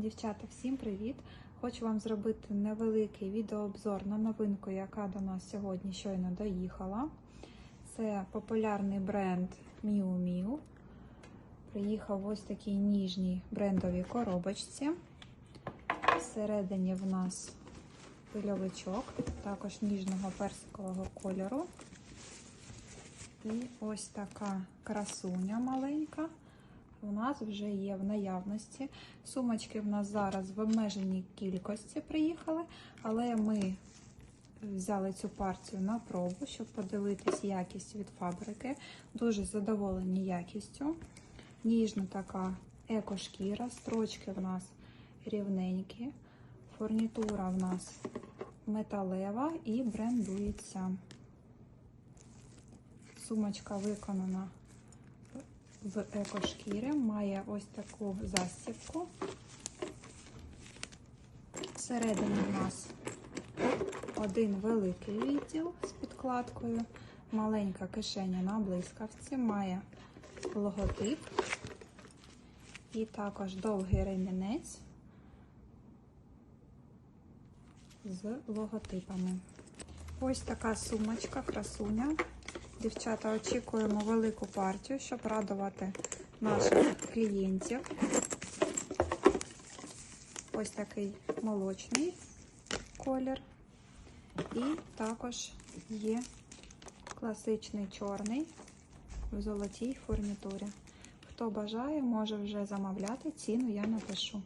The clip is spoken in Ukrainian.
Дівчата, всім привіт! Хочу вам зробити невеликий відеообзор на новинку, яка до нас сьогодні щойно доїхала. Це популярний бренд Miu Miu. Приїхав ось такій ніжній брендовій коробочці. Всередині в нас пильовичок, також ніжного персикового кольору. І ось така красуня маленька. У нас вже є в наявності. Сумочки в нас зараз в обмеженій кількості приїхали, але ми взяли цю партію на пробу, щоб подивитись якість від фабрики. Дуже задоволені якістю. Ніжна така екошкіра, строчки в нас рівненькі, фурнітура в нас металева і брендується. Сумочка виконана в екошкірі, має ось таку застібку. Всередині у нас один великий відділ з підкладкою, маленька кишеня на блискавці, має логотип і також довгий ремінець з логотипами. Ось така сумочка, красуня. Дівчата, очікуємо велику партію, щоб радувати наших клієнтів. Ось такий молочний колір. І також є класичний чорний в золотій фурнітурі. Хто бажає, може вже замовляти. Ціну я напишу.